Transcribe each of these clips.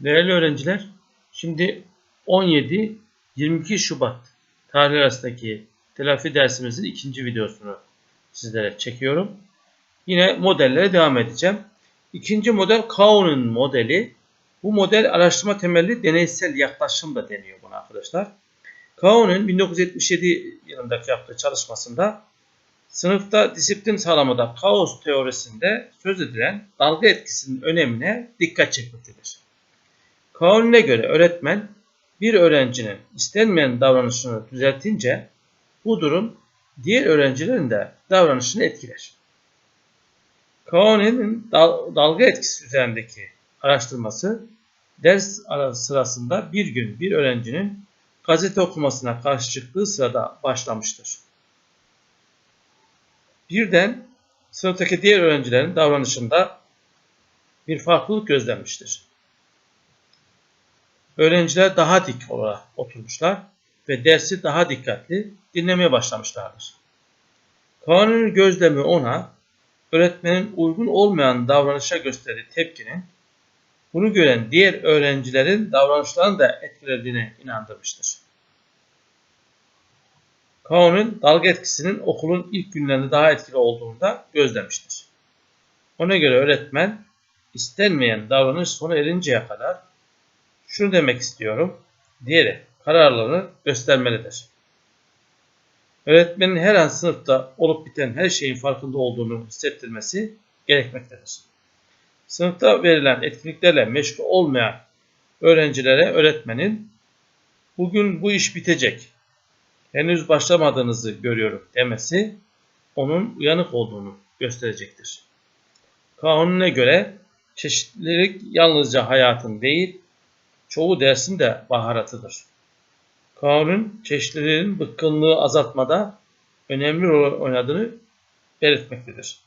Değerli öğrenciler, şimdi 17-22 Şubat tarih arasındaki telafi dersimizin ikinci videosunu sizlere çekiyorum. Yine modellere devam edeceğim. İkinci model Kaun'un modeli. Bu model araştırma temelli deneysel yaklaşım da deniyor buna arkadaşlar. Kaun'un 1977 yılındaki yaptığı çalışmasında sınıfta disiplin sağlamada kaos teorisinde söz edilen dalga etkisinin önemine dikkat çekmektedir. Kanununa göre öğretmen bir öğrencinin istenmeyen davranışını düzeltince bu durum diğer öğrencilerin de davranışını etkiler. Dal dalga etkisi üzerindeki araştırması ders sırasında bir gün bir öğrencinin gazete okumasına karşı çıktığı sırada başlamıştır. Birden sınıftaki diğer öğrencilerin davranışında bir farklılık gözlenmiştir. Öğrenciler daha dik olarak oturmuşlar ve dersi daha dikkatli dinlemeye başlamışlardır. Kanuni gözlemi ona öğretmenin uygun olmayan davranışa gösterdiği tepkinin bunu gören diğer öğrencilerin davranışlarını da etkilediğine inandırmıştır. Kaun'un dalga etkisinin okulun ilk günlerinde daha etkili olduğunu da gözlemiştir. Ona göre öğretmen istenmeyen davranış sona erinceye kadar şunu demek istiyorum diyerek kararlılığını göstermelidir. Öğretmenin her an sınıfta olup biten her şeyin farkında olduğunu hissettirmesi gerekmektedir. Sınıfta verilen etkinliklerle meşgul olmayan öğrencilere öğretmenin bugün bu iş bitecek, henüz başlamadığınızı görüyorum demesi onun uyanık olduğunu gösterecektir. Kanuna göre çeşitlilik yalnızca hayatın değil, çoğu dersin de baharatıdır. Kanun çeşitliliğin bıkkınlığı azaltmada önemli rol oynadığını belirtmektedir.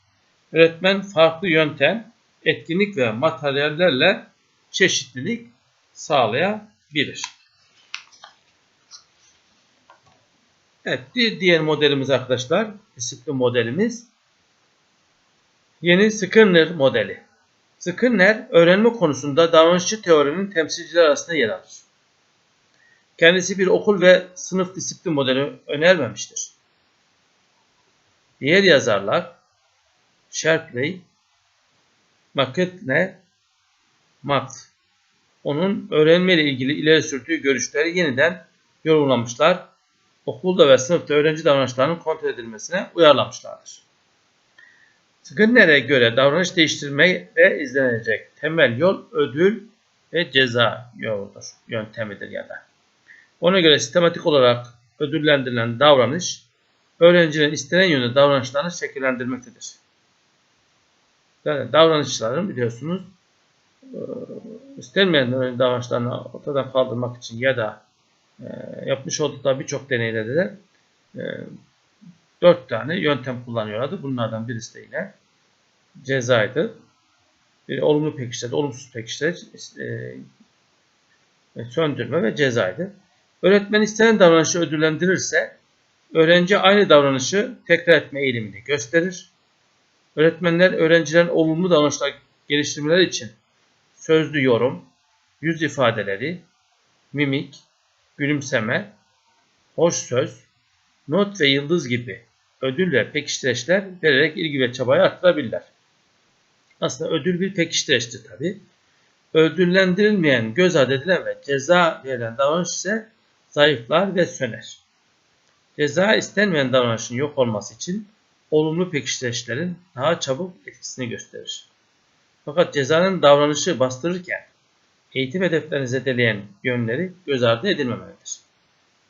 Öğretmen farklı yöntem, etkinlik ve materyallerle çeşitlilik sağlayabilir. Evet, diğer modelimiz arkadaşlar, disiplin modelimiz. Yeni Skinner modeli. Skinner, öğrenme konusunda davranışçı teorinin temsilciler arasında yer alır. Kendisi bir okul ve sınıf disiplin modeli önermemiştir. Diğer yazarlar Sharpley, McKinney, Max onun öğrenme ile ilgili ileri sürdüğü görüşleri yeniden yorumlamışlar. Okulda ve sınıfta öğrenci davranışlarının kontrol edilmesine uyarlamışlardır. Skinner'e göre davranış değiştirmeye izlenecek temel yol ödül ve ceza yoludur, yöntemidir ya da. Ona göre sistematik olarak ödüllendirilen davranış, öğrencilerin istenen yönde davranışlarını şekillendirmektedir. Yani davranışların biliyorsunuz istenmeyen davranışlarını ortadan kaldırmak için ya da yapmış oldukları birçok deneylerde de dört tane yöntem kullanıyorlardı. Bunlardan birisi de yine cezaydı. Bir olumlu pekiştirme, olumsuz pekiştirme, e, söndürme ve cezaydı. Öğretmen istenen davranışı ödüllendirirse öğrenci aynı davranışı tekrar etme eğilimini gösterir. Öğretmenler öğrencilerin olumlu davranışlar geliştirmeleri için sözlü yorum, yüz ifadeleri, mimik, gülümseme, hoş söz, not ve yıldız gibi ödül ve pekiştireçler vererek ilgi ve çabayı arttırabilirler. Aslında ödül bir pekiştireçtir tabi. Ödüllendirilmeyen, göz ardı edilen ve ceza verilen davranış ise zayıflar ve söner. Ceza istenmeyen davranışın yok olması için olumlu pekiştireçlerin daha çabuk etkisini gösterir. Fakat cezanın davranışı bastırırken eğitim hedeflerini zedeleyen yönleri göz ardı edilmemelidir.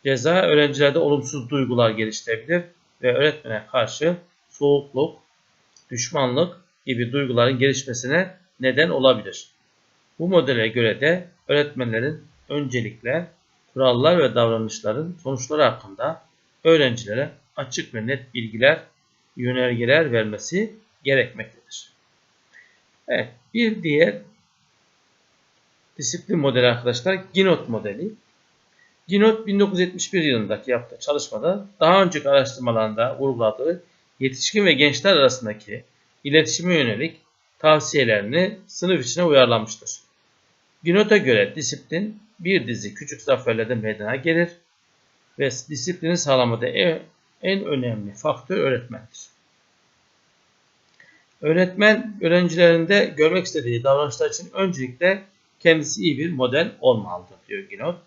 Ceza öğrencilerde olumsuz duygular geliştirebilir ve öğretmene karşı soğukluk, düşmanlık gibi duyguların gelişmesine neden olabilir. Bu modele göre de öğretmenlerin öncelikle kurallar ve davranışların sonuçları hakkında öğrencilere açık ve net bilgiler, yönergeler vermesi gerekmektedir. Evet, bir diğer disiplin modeli arkadaşlar Ginot modeli. Ginot 1971 yılındaki yaptığı çalışmada daha önceki araştırmalarında vurguladığı yetişkin ve gençler arasındaki iletişime yönelik tavsiyelerini sınıf içine uyarlamıştır. Ginot'a göre disiplin bir dizi küçük zaferlerde meydana gelir ve disiplini sağlamada en, önemli faktör öğretmendir. Öğretmen öğrencilerinde görmek istediği davranışlar için öncelikle kendisi iyi bir model olmalıdır diyor Ginot.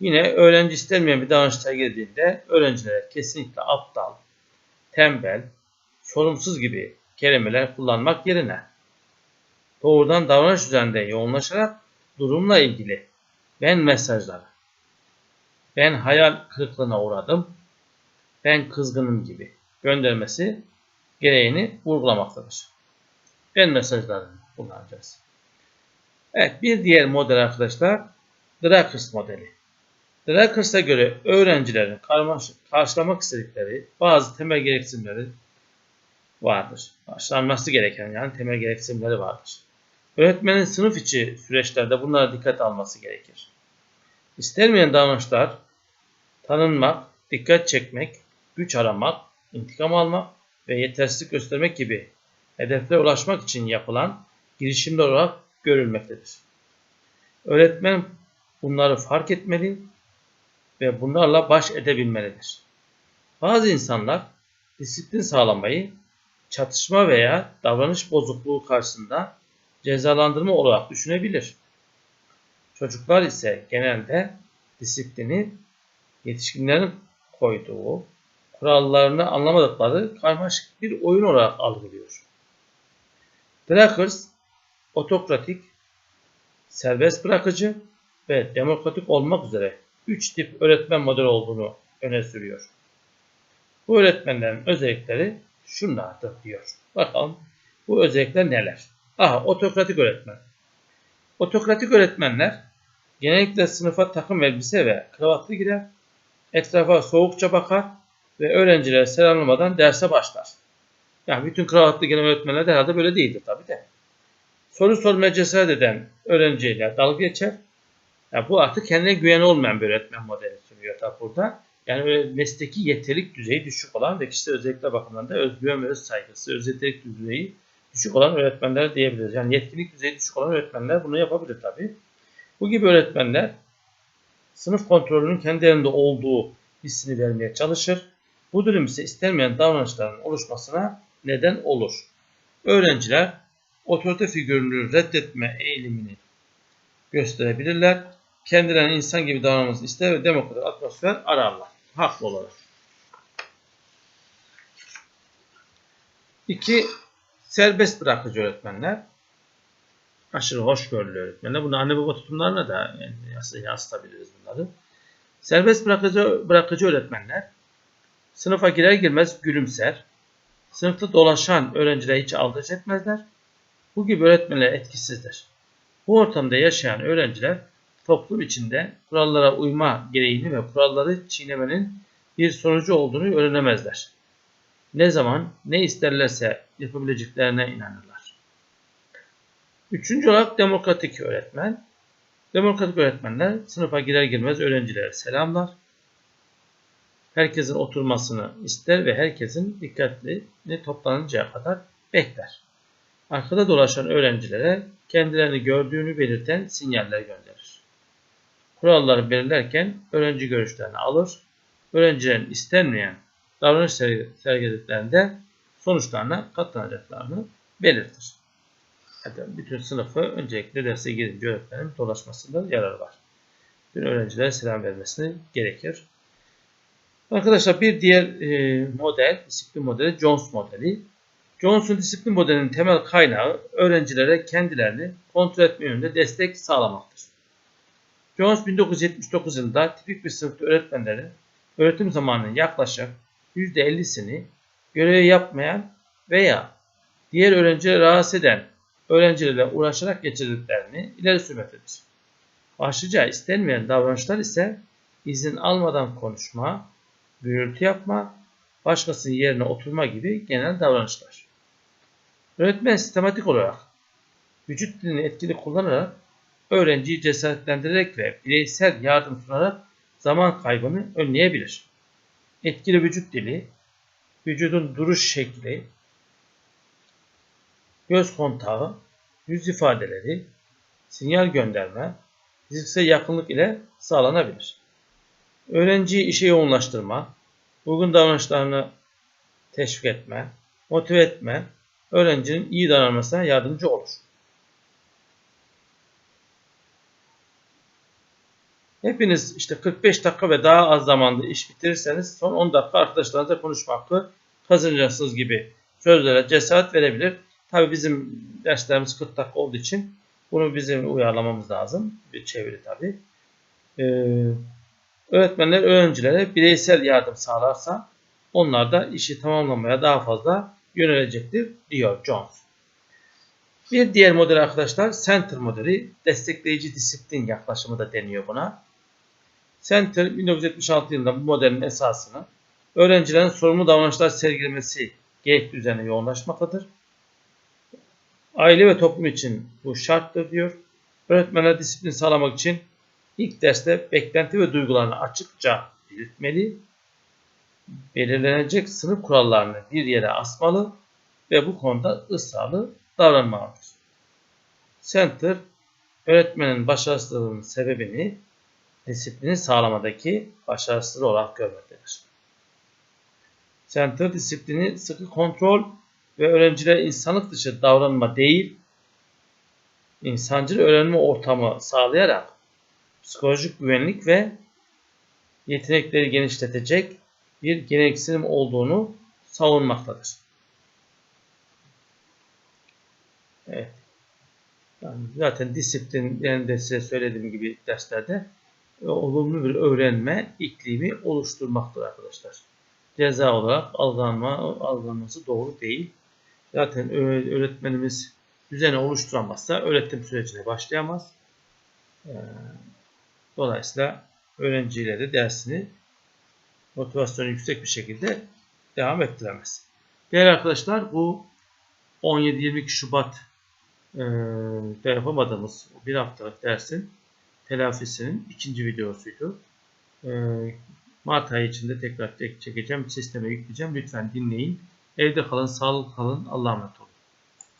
Yine öğrenci istenmeyen bir davranış sergilediğinde öğrencilere kesinlikle aptal, tembel, sorumsuz gibi kelimeler kullanmak yerine doğrudan davranış üzerinde yoğunlaşarak durumla ilgili ben mesajları, ben hayal kırıklığına uğradım, ben kızgınım gibi göndermesi gereğini vurgulamaktadır. Ben mesajlarını kullanacağız. Evet bir diğer model arkadaşlar Drakers modeli. Drakers'a göre öğrencilerin karşılamak istedikleri bazı temel gereksinimleri vardır. Karşılanması gereken yani temel gereksinimleri vardır. Öğretmenin sınıf içi süreçlerde bunlara dikkat alması gerekir. İstenmeyen davranışlar tanınmak, dikkat çekmek, güç aramak, intikam almak ve yetersizlik göstermek gibi hedeflere ulaşmak için yapılan girişimler olarak görülmektedir. Öğretmen bunları fark etmeli ve bunlarla baş edebilmelidir. Bazı insanlar disiplin sağlamayı çatışma veya davranış bozukluğu karşısında cezalandırma olarak düşünebilir. Çocuklar ise genelde disiplini yetişkinlerin koyduğu kurallarını anlamadıkları karmaşık bir oyun olarak algılıyor. Drakers otokratik, serbest bırakıcı ve demokratik olmak üzere 3 tip öğretmen modeli olduğunu öne sürüyor. Bu öğretmenlerin özellikleri şunlardır diyor. Bakalım bu özellikler neler? Aha otokratik öğretmen. Otokratik öğretmenler genellikle sınıfa takım elbise ve kravatlı girer, etrafa soğukça bakar ve öğrencilere selamlamadan derse başlar. Yani bütün kravatlı gelen öğretmenler de herhalde böyle değildir tabi de. Soru sormaya cesaret eden öğrenciyle dalga geçer. Yani bu artık kendine güven olmayan bir öğretmen modeli sunuyor tabi burada. Yani öyle mesleki yetenek düzeyi düşük olan ve kişisel özellikler bakımından da özgüven ve öz saygısı, öz yetenek düzeyi düşük olan öğretmenler diyebiliriz. Yani yetkinlik düzeyi düşük olan öğretmenler bunu yapabilir tabi. Bu gibi öğretmenler sınıf kontrolünün kendi elinde olduğu hissini vermeye çalışır. Bu durum ise istenmeyen davranışların oluşmasına neden olur. Öğrenciler otorite figürünü reddetme eğilimini gösterebilirler. Kendilerine insan gibi davranmasını ister ve demokratik atmosfer ararlar. Haklı olarak. 2. Serbest bırakıcı öğretmenler. Aşırı hoşgörülü öğretmenler. Bunu anne baba tutumlarına da yani yansıtabiliriz bunları. Serbest bırakıcı, bırakıcı öğretmenler sınıfa girer girmez gülümser. Sınıfta dolaşan öğrencileri hiç aldırış etmezler. Bu gibi öğretmenler etkisizdir. Bu ortamda yaşayan öğrenciler toplum içinde kurallara uyma gereğini ve kuralları çiğnemenin bir sonucu olduğunu öğrenemezler. Ne zaman ne isterlerse yapabileceklerine inanırlar. Üçüncü olarak demokratik öğretmen. Demokratik öğretmenler sınıfa girer girmez öğrencilere selamlar. Herkesin oturmasını ister ve herkesin dikkatli toplanıncaya kadar bekler. Arkada dolaşan öğrencilere kendilerini gördüğünü belirten sinyaller gönderir. Kuralları belirlerken öğrenci görüşlerini alır, öğrencilerin istenmeyen davranış sergilediklerinde sonuçlarına katlanacaklarını belirtir. Hatta bütün sınıfı öncelikle derse girince öğretmenin dolaşmasında yarar var. Bütün öğrencilere selam vermesini gerekir. Arkadaşlar bir diğer e, model, disiplin modeli Jones modeli. Jones'un disiplin modelinin temel kaynağı öğrencilere kendilerini kontrol etme yönünde destek sağlamaktır. Jones 1979 yılında tipik bir sınıfta öğretmenlerin öğretim zamanının yaklaşık %50'sini görevi yapmayan veya diğer öğrencileri rahatsız eden öğrencilerle uğraşarak geçirdiklerini ileri sürmektedir. Başlıca istenmeyen davranışlar ise izin almadan konuşma, gürültü yapma, başkasının yerine oturma gibi genel davranışlar. Öğretmen sistematik olarak vücut dilini etkili kullanarak öğrenciyi cesaretlendirerek ve bireysel yardım sunarak zaman kaybını önleyebilir. Etkili vücut dili, vücudun duruş şekli, göz kontağı, yüz ifadeleri, sinyal gönderme, fiziksel yakınlık ile sağlanabilir. Öğrenciyi işe yoğunlaştırma, uygun davranışlarını teşvik etme, motive etme, öğrencinin iyi davranmasına yardımcı olur. Hepiniz işte 45 dakika ve daha az zamanda iş bitirirseniz son 10 dakika arkadaşlarınızla konuşma hakkı kazanacaksınız gibi sözlere cesaret verebilir. Tabi bizim derslerimiz 40 dakika olduğu için bunu bizim uyarlamamız lazım. Bir çeviri tabi. Ee, öğretmenler öğrencilere bireysel yardım sağlarsa onlar da işi tamamlamaya daha fazla yönelecektir diyor Jones. Bir diğer model arkadaşlar Center modeli destekleyici disiplin yaklaşımı da deniyor buna. Center 1976 yılında bu modelin esasını öğrencilerin sorumlu davranışlar sergilemesi gerektiği üzerine yoğunlaşmaktadır. Aile ve toplum için bu şarttır diyor. Öğretmenler disiplin sağlamak için ilk derste beklenti ve duygularını açıkça belirtmeli, belirlenecek sınıf kurallarını bir yere asmalı ve bu konuda ısrarlı davranmalıdır. Center, öğretmenin başarısızlığının sebebini disiplini sağlamadaki başarısızlığı olarak görmektedir. Center disiplini sıkı kontrol ve öğrencilere insanlık dışı davranma değil, insancıl öğrenme ortamı sağlayarak psikolojik güvenlik ve yetenekleri genişletecek bir gereksinim olduğunu savunmaktadır. Evet. Yani zaten disiplin yani de size söylediğim gibi derslerde e, olumlu bir öğrenme iklimi oluşturmaktır arkadaşlar. Ceza olarak algılanma, algılanması doğru değil. Zaten öğretmenimiz düzeni oluşturamazsa öğretim sürecine başlayamaz. E, dolayısıyla öğrencileri dersini motivasyonu yüksek bir şekilde devam ettiremez. Değerli arkadaşlar bu 17-22 Şubat e, yapamadığımız bir haftalık dersin telafisinin ikinci videosuydu. E, Mart ayı içinde tekrar çekeceğim. Sisteme yükleyeceğim. Lütfen dinleyin. Evde kalın, sağlıklı kalın. Allah'a emanet olun.